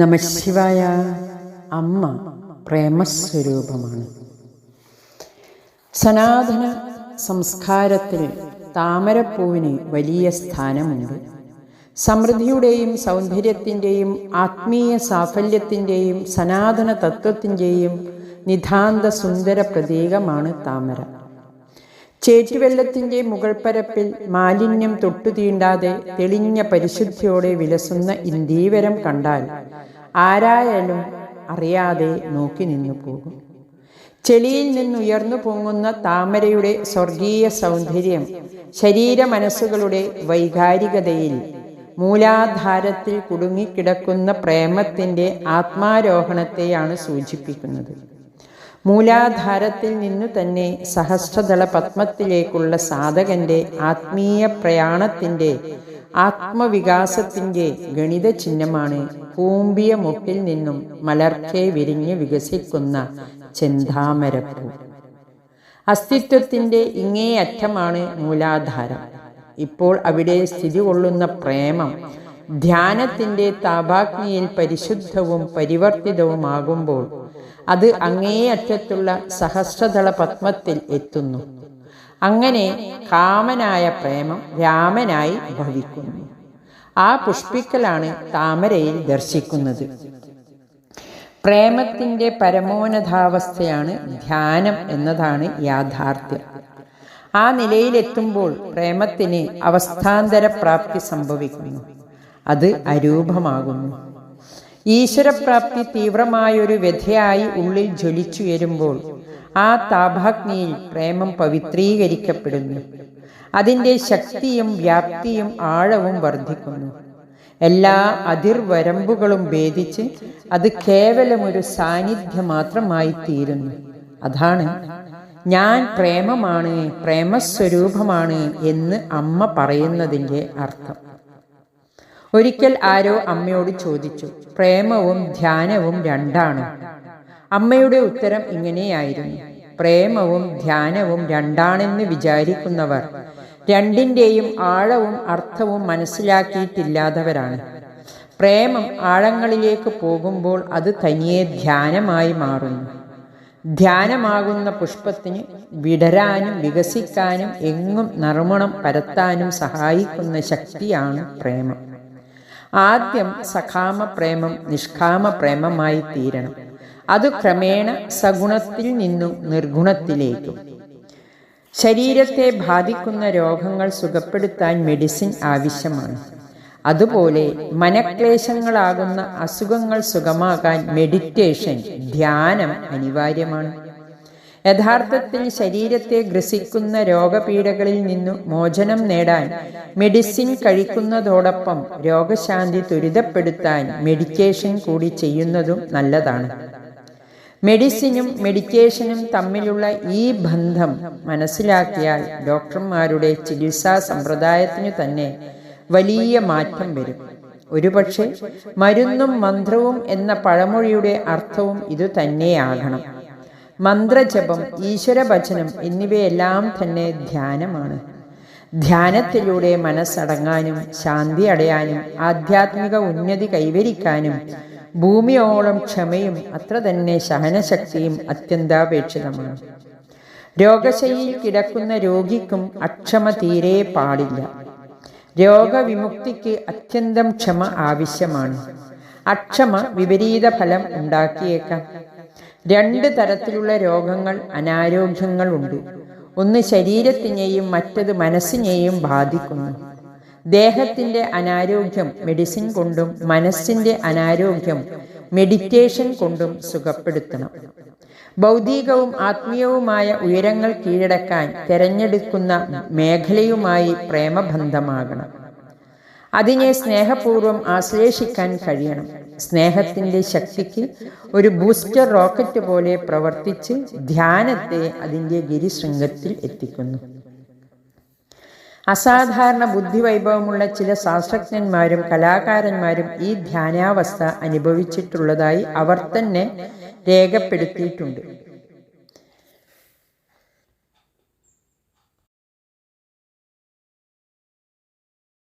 നമശിവായ അമ്മ പ്രേമസ്വരൂപമാണ്. സനാതന സംസ്കാരത്തിൽ താമരപ്പൂവിന് വലിയ സ്ഥാനമുണ്ട്. സമൃദ്ധിയുടെയും സൗന്ദര്യത്തിന്റെയും ആത്മീയ സാഫല്യത്തിന്റെയും സനാതന തത്വത്തിന്റെയും നിതാന്ത സുന്ദര പ്രതീകമാണ് താമര. ചേറ്റുവെള്ളത്തിന്റെ മുകൾപ്പരപ്പിൽ മാലിന്യം തൊട്ടുതീണ്ടാതെ തെളിഞ്ഞ പരിശുദ്ധിയോടെ വിലസുന്ന ഇന്ദീവരം കണ്ടാൽ ആരായാലും അറിയാതെ നോക്കി നിന്നു പോകും. ചെളിയിൽ നിന്നുയർന്നു പൊങ്ങുന്ന താമരയുടെ സ്വർഗീയ സൗന്ദര്യം ശരീര മനസ്സുകളുടെ വൈകാരികതയിൽ മൂലാധാരത്തിൽ കുടുങ്ങിക്കിടക്കുന്ന പ്രേമത്തിന്റെ ആത്മാരോഹണത്തെയാണ് സൂചിപ്പിക്കുന്നത്. മൂലാധാരത്തിൽ നിന്നു തന്നെ സഹസ്രദള പത്മത്തിലേക്കുള്ള സാധകന്റെ ആത്മീയ പ്രയാണത്തിന്റെ ആത്മവികാസത്തിന്റെ ഗണിത ചിഹ്നമാണ് കൂമ്പിയ മുട്ടിൽ നിന്നും മലർക്കെ വിരിഞ്ഞ് വികസിക്കുന്ന ചെന്താമരപ്പൂ. അസ്തിത്വത്തിന്റെ ഇങ്ങേ അറ്റമാണ് മൂലാധാരം. ഇപ്പോൾ അവിടെ സ്ഥിതി കൊള്ളുന്ന പ്രേമം ധ്യാനത്തിന്റെ താപാഗ്നിയിൽ പരിശുദ്ധവും പരിവർത്തിതവുമാകുമ്പോൾ അത് അങ്ങേയറ്റത്തുള്ള സഹസ്രതള പത്മത്തിൽ എത്തുന്നു. അങ്ങനെ കാമനായ പ്രേമം രാമനായി ഭവിക്കുന്നു. ആ പുഷ്പിക്കലാണ് താമരയിൽ ദർശിക്കുന്നത്. പ്രേമത്തിന്റെ പരമോന്നതാവസ്ഥയാണ് ധ്യാനം എന്നതാണ് യാഥാർത്ഥ്യം. ആ നിലയിലെത്തുമ്പോൾ പ്രേമത്തിന് അവസ്ഥാന്തര പ്രാപ്തി സംഭവിക്കുന്നു. അത് അരൂപമാകുന്നു. ഈശ്വരപ്രാപ്തി തീവ്രമായൊരു വ്യഥയായി ഉള്ളിൽ ജ്വലിച്ചുയരുമ്പോൾ ആ താപാഗ്നിയിൽ പ്രേമം പവിത്രീകരിക്കപ്പെടുന്നു. അതിന്റെ ശക്തിയും വ്യാപ്തിയും ആഴവും വർദ്ധിക്കുന്നു. എല്ലാ അതിർവരമ്പുകളും ഭേദിച്ച് അത് കേവലം ഒരു സാന്നിധ്യം മാത്രമായി തീരുന്നു അതാണ് ഞാൻ പ്രേമമാണ് പ്രേമസ്വരൂപമാണ് എന്ന് അമ്മ പറയുന്നതിന്റെ അർത്ഥം. ഒരിക്കൽ ആരോ അമ്മയോട് ചോദിച്ചു പ്രേമവും ധ്യാനവും രണ്ടാണ്. അമ്മയുടെ ഉത്തരം ഇങ്ങനെയായിരുന്നു. പ്രേമവും ധ്യാനവും രണ്ടാണെന്ന് വിചാരിക്കുന്നവർ രണ്ടിന്റെയും ആഴവും അർത്ഥവും മനസ്സിലാക്കിയിട്ടില്ലാത്തവരാണ്. പ്രേമം ആഴങ്ങളിലേക്ക് പോകുമ്പോൾ അത് തനിയെ ധ്യാനമായി മാറുന്നു. ധ്യാനമാകുന്ന പുഷ്പത്തിന് വിടരാനും വികസിക്കാനും എങ്ങും നറുമണം പരത്താനും സഹായിക്കുന്ന ശക്തിയാണ് പ്രേമം. ആദ്യം സഖാമ പ്രേമം നിഷ്കാമ പ്രേമമായി തീരണം. അത് ക്രമേണ സഗുണത്തിൽ നിന്നും നിർഗുണത്തിലേക്കും. ശരീരത്തെ ബാധിക്കുന്ന രോഗങ്ങൾ സുഖപ്പെടുത്താൻ മെഡിസിൻ ആവശ്യമാണ്. അതുപോലെ മനക്ലേശങ്ങളാകുന്ന അസുഖങ്ങൾ സുഖമാകാൻ മെഡിറ്റേഷൻ ധ്യാനം അനിവാര്യമാണ്. യഥാർത്ഥത്തിൽ ശരീരത്തെ ഗ്രസിക്കുന്ന രോഗപീഠകളിൽ നിന്നു മോചനം നേടാൻ മെഡിസിൻ കഴിക്കുന്നതോടൊപ്പം രോഗശാന്തി ത്വരിതപ്പെടുത്താൻ മെഡിറ്റേഷൻ കൂടി ചെയ്യുന്നതും നല്ലതാണ്. മെഡിസിനും മെഡിക്കേഷനും തമ്മിലുള്ള ഈ ബന്ധം മനസ്സിലാക്കിയാൽ ഡോക്ടർമാരുടെ ചികിത്സാ സമ്പ്രദായത്തിനു തന്നെ വലിയ മാറ്റം വരും. ഒരുപക്ഷെ മരുന്നും മന്ത്രവും എന്ന പഴമൊഴിയുടെ അർത്ഥവും ഇതുതന്നെയാകണം മന്ത്രജപം ഈശ്വരഭജനം എന്നിവയെല്ലാം തന്നെ ധ്യാനമാണ്. ധ്യാനത്തിലൂടെ മനസ്സടങ്ങാനും ശാന്തി അടയാനും ആധ്യാത്മിക ഉന്നതി കൈവരിക്കാനും ഭൂമിയോളം ക്ഷമയും അത്ര തന്നെ സഹനശക്തിയും അത്യന്താപേക്ഷിതമാണ്. രോഗശൈലിയിൽ കിടക്കുന്ന രോഗിക്കും അക്ഷമ തീരെ പാടില്ല. രോഗവിമുക്തിക്ക് അത്യന്തം ക്ഷമ ആവശ്യമാണ്. അക്ഷമ വിപരീത ഫലം ഉണ്ടാക്കിയേക്കാം. രണ്ട് തരത്തിലുള്ള രോഗങ്ങൾ അനാരോഗ്യങ്ങളുണ്ട്. ഒന്ന് ശരീരത്തിനെയും മറ്റത് മനസ്സിനെയും ബാധിക്കുന്നു. ദേഹത്തിന്റെ അനാരോഗ്യം മെഡിസിൻ കൊണ്ടും മനസ്സിന്റെ അനാരോഗ്യം മെഡിറ്റേഷൻ കൊണ്ടും സുഖപ്പെടുത്തണം. ഭൗതികവും ആത്മീയവുമായ ഉയരങ്ങൾ കീഴടക്കാൻ തിരഞ്ഞെടുക്കുന്ന മേഖലയുമായി പ്രേമബന്ധമാകണം. അതിനെ സ്നേഹപൂർവം ആശ്ലേഷിക്കാൻ കഴിയണം. സ്നേഹത്തിന്റെ ശക്തിക്ക് ഒരു ബൂസ്റ്റർ റോക്കറ്റ് പോലെ പ്രവർത്തിച്ച് ധ്യാനത്തെ അതിന്റെ ഗിരിശൃംഗത്തിൽ എത്തിക്കുന്നു. അസാധാരണ ബുദ്ധിവൈഭവമുള്ള ചില ശാസ്ത്രജ്ഞന്മാരും കലാകാരന്മാരും ഈ ധ്യാനാവസ്ഥ അനുഭവിച്ചിട്ടുള്ളതായി അവർ തന്നെ രേഖപ്പെടുത്തിയിട്ടുണ്ട്.